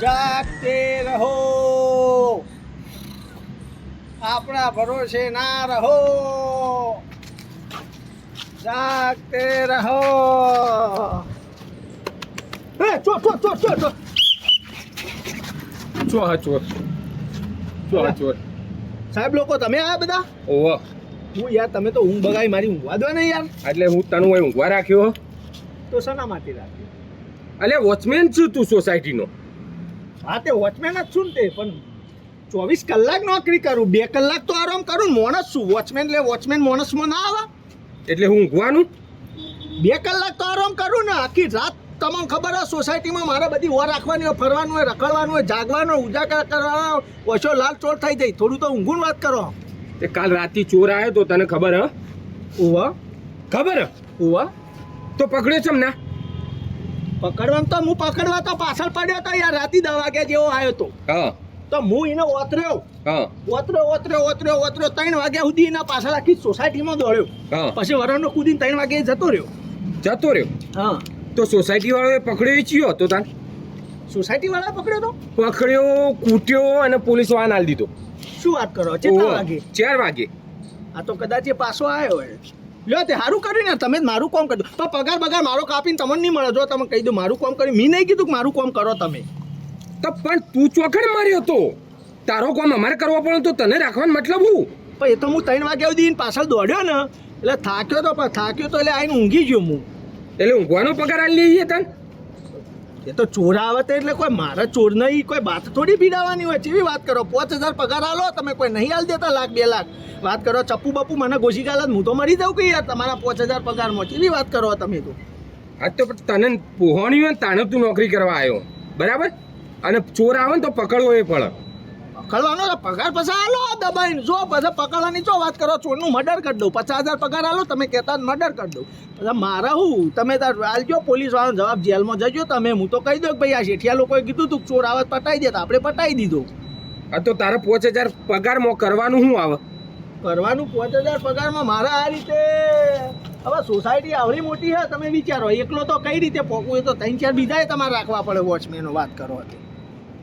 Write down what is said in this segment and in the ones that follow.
જાગતે રહો. આપણા ભરોસે ના રહો. જાગતે રહો. એ ચો ચો ચો ચો ચો. ચો હા ચોર ચો હા ચોર સાહેબ લોકો તમે આ બધા? ઓહો. હું યાર તમે તો ઊંઘ બગાઈ મારી ઊંઘવા દો ને યાર. એટલે હું તને ઊંઘવા રાખ્યો? તો શેના માટે રાખ્યો? એટલે વોચમેન છું તું સોસાયટીનો હા તે વોચમેન જ છું ને તે પણ ચોવીસ કલાક નોકરી કરું બે કલાક તો આરામ કરું મોણસ છું. વોચમેન એટલે વોચમેન મોણસમાં ના આવે. એટલે હું ઊંઘવાનું? બે કલાક તો આરામ કરું ને આખી રાત તમને ખબર હોય સોસાયટીમાં મારે બધી ઓર રાખવાની હોય ફરવાનું હોય રખડવાનું હોય જાગવાનું હોય ઉજાગર કરવાનો ઓછો લાલ ચોર થઈ જાય. થોડું તો ઊંઘું વાત કરો. તે કાલ રાતથી ચોર આવ્યો તો તને ખબર હ? ઉવા. ખબર હ? ઉવા. તો પકડ્યો છે ના? પકડવાનું તો હું પકડવા તો પાછળ પડ્યો તો યાર રાતી દસ વાગ્યા જેવો આવ્યો તો. હા. તો હું એને ઓતર્યો. હા. ઓતર્યો ઓતર્યો ઓતર્યો ઓતર્યો ત્રણ વાગ્યા સુધી એના પાછળ આખી સોસાયટીમાં દોડ્યો. હા. પછી વરણનો કૂદીને ત્રણ વાગે જતો રહ્યો. જતો રહ્યો? હા. તો સોસાયટી વાળો પકડ્યો ચિયો હતો તાન? સોસાયટી વાળા પકડ્યો તો? પકડ્યો કૂટ્યો અને પોલીસ વાહન આલી દીધો. શું વાત કરો? કેટલા વાગે? ચાર વાગે. આ તો કદાચ એ પાછો આવ્યો હોય. લ્યો તે સારું કર્યું ને તમે જ મારું કામ કરજો તો પગાર બગાર મારો કાપીને તમને નહીં મળે. જો તમે કહી દો મારું કામ કર્યું મેં નહીં કીધું કે મારું કામ કરો તમે. તો પણ તું ચોખડ માર્યો તો તારો કામ અમારે કરવો પડે તો તને રાખવાનો મતલબ હું? પણ એ તો હું ત્રણ વાગ્યા સુધી પાછળ દોડ્યો ને. એટલે થાક્યો તો પણ થાક્યો તો એટલે આવીને ઊંઘી ગયો હું. એટલે ઊંઘવાનો પગાર આલી લઈએ તને? એ તો ચોર આવે તો એટલે કોઈ મારા ચોર નહીં, કોઈ વાત થોડી ભીડાવાની હોય કેવી વાત કરો, પાંચ હજાર પગાર આલો, તમે કોઈ નહીં હાલ દેતા લાખ, બે લાખ. વાત કરો, ચપ્પુ બપ્પુ મને ઘોસી ગાલ, હું તો મરી જાઉં કે યાર, તમારા પાંચ હજાર પગારમાં કેવી વાત કરો તમે તો. આજ તો તને પોહોણી હોય ને તાણે તું નોકરી કરવા આવ્યો, બરાબર? અને ચોર આવે ને તો પકડવો એ પડે પકડવાનો પગાર પછી આલો દબાઈને. જો પછી પકડવાની જો વાત કરો ચોરનું મર્ડર કરી દઉં. પચાસ હજાર પગાર આલો તમે કહેતા મર્ડર કરી દઉં. પછી મારા હું? તમે તાર આલજો પોલીસ વાળાનો જવાબ જેલમાં જજો તમે હું તો કહી દઉં કે ભાઈ આ શેઠિયા લોકોએ કીધું તું ચોર આવત પટાઈ દેતા આપણે પટાઈ દીધો. આ તો તારે પાંચ હજાર પગારમાં કરવાનું શું આવે? કરવાનું પાંચ હજાર પગારમાં મારા આ રીતે. હવે સોસાયટી આવડી મોટી છે તમે વિચારો. એકલો તો કઈ રીતે પોકવું એ તો ત્રણ ચાર બીજાએ તમારે રાખવા પડે વોચમેનો વાત કરો. હતી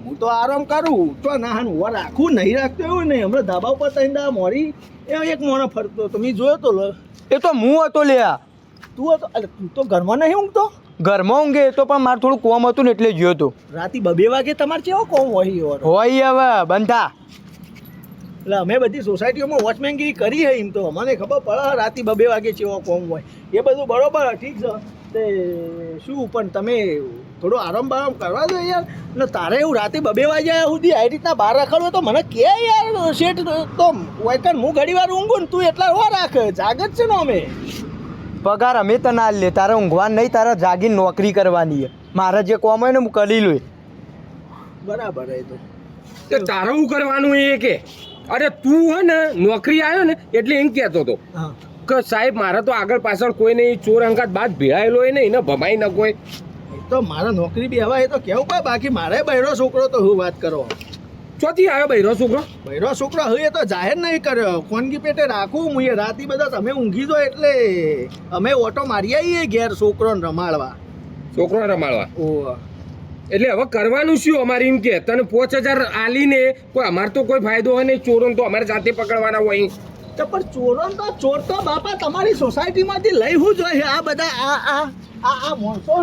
હું તો આરામ કરું. તો ના હા હું રાખું નહીં રાખતો એવું નહીં હમણાં ધાબા ઉપર દા મોરી. એ એક મોણો ફરતો હતો. મેં જોયો તો. એ તો હું હતો લ્યા. તું હતો? અરે તું તો ઘરમાં નહીં ઊંઘતો? ઘરમાં ઊંઘે તો પણ મારે થોડું કોમ હતું ને એટલે જોયો હતો રાતે બબે વાગે તમારે કેવો કોમ હોય હોય હવે બંધા. એટલે અમે બધી સોસાયટીઓમાં વોચમેનગીરી કરી છે એમ તો. મને ખબર પડે રાતે બબે વાગે કેવો કોમ હોય. એ બધું બરોબર ઠીક છે. તે શું પણ તમે થોડો આરામ બારામ કરવા દો યાર. ને તારે એવું રાતે બબે વાગ્યા સુધી આવી રીતના બહાર રખડવો તો મને કે યાર શેઠ તો વૈકન હું ઘડી વાર ઊંઘું ને તું એટલા વાર રાખ જાગત છે ને અમે. પગાર અમે તો ના લે તારે ઊંઘવા નહીં તારે જાગીને નોકરી કરવાની છે. મારે જે કોમ હોય ને હું કરી લઉં બરાબર એ તો. તારે શું કરવાનું એ કે? અરે તું હે ને નોકરી આવ્યો ને એટલે એમ કહેતો હતો. હા. કે સાહેબ મારે તો આગળ પાછળ કોઈ નહીં. ચોર અંકાત બાદ ભેળાયેલો હોય ને એને ભમાઈ ન કોઈ. તો મારા નોકરી બી હવે એ તો કેવું પડે? બાકી મારે બહેરો છોકરો તો હું વાત કરો? ચોથી આવ્યો બૈરો છોકરો? બહેરો છોકરો હવે એ તો જાહેર નહીં કર્યો. કોનગી પેટે રાખું? હું એ રાતી બધા તમે ઊંઘી દો એટલે. અમે ઓટો મારી આવીએ ઘેર છોકરોને રમાડવા. છોકરો રમાડવા? ઓહ. એટલે હવે કરવાનું શું અમારે એમ કે? તને પાંચ હજાર આલીને કોઈ અમારે તો કોઈ ફાયદો હોય નહીં ચોરોને તો અમારે જાતે પકડવાના હોય. તો પણ ચોરો તો ચોર તો બાપા તમારી સોસાયટીમાંથી લઈ હું જોઈએ આ બધા આ આ આ આ માણસો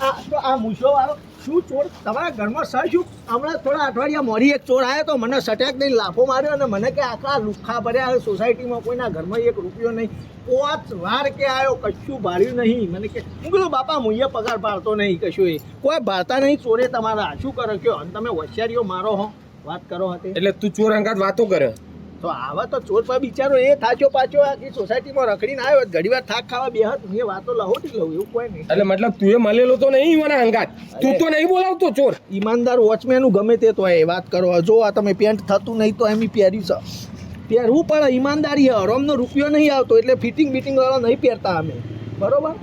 આ, તો આ મૂછો વાળો શું ચોર? તમારા ઘરમાં સર શું? હમણાં થોડા અઠવાડિયા મોરી એક ચોર આવ્યો તો મને સટેક દઈને લાફો માર્યો અને મને કે આખા લુખ્ખા ભર્યા સોસાયટીમાં કોઈના ઘરમાં એક રૂપિયો નહીં. પોચ વાર કે આવ્યો, કશું ભાર્યું નહીં. મને કે, હું કીધું, બાપા, હું પગાર પાડતો નહીં કશું એ. કોઈ ભારતા નહીં ચોરે તમારા. શું કરો કયો અને તમે હોશિયારીઓ મારો હો. વાત કરો હતી એટલે તું ચોર અંગાત વાતો કરે. તો આવા તો ચોર પર બિચારો એ થાચો પાછો આખી સોસાયટીમાં રખડીને આવ્યો. ઘડી વાર થાક ખાવા બે હાથ મેં વાતો લહોટી લઉં એવું કોઈ નહીં. એટલે મતલબ તું એ મળેલો તો નહીં મને અંગાત તું તો નહીં બોલાવતો ચોર. ઈમાનદાર વોચમેન ગમે તે તો એ વાત કરો. જો આ તમે પેન્ટ થતું નહીં તો એમ પહેર્યું છે પહેરવું પણ ઈમાનદારી હે હરોમનો રૂપિયો નહીં આવતો એટલે ફિટિંગ બિટિંગ વાળા નહીં પહેરતા અમે. બરોબર?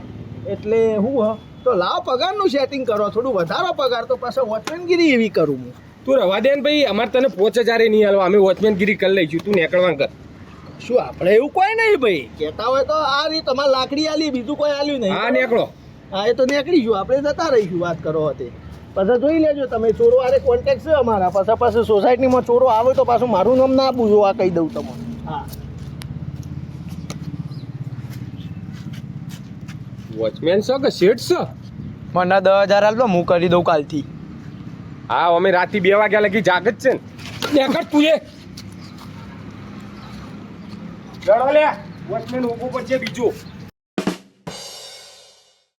એટલે હું હ. તો લાવ પગારનું સેટિંગ કરો. થોડું વધારો પગાર તો પાછો વોચમેનગીરી એવી કરું હું. તું રવા દે ને ભાઈ અમારે તને પોચ હજારે નહીં હાલવા. અમે વોચમેનગીરી કરી લઈશું. તું નીકળવા કર. શું આપણે એવું કોઈ નહીં ભાઈ? કહેતા હોય તો આ રીત તમારે લાકડી આલી બીજું કોઈ આલ્યું નહીં. હા નીકળો. હા એ તો નીકળીશું આપણે જતા રહીશું વાત કરો હતી. પછી જોઈ લેજો તમે ચોરો આરે કોન્ટેક્ટ છે અમારા. પાછા પાછું સોસાયટીમાં ચોરો આવે તો પાછું મારું નામ ના પૂછો આ કહી દઉં તમને. હા. વોચમેન છો કે શેઠ છો? મને દસ હજાર આલ હું કરી દઉં કાલથી. હા અમે રાતે બે વાગ્યા લગી જાગ જ છે ને. નેકળ તું એ. લડો લે વોચમેન ઊભું પડશે બીજું.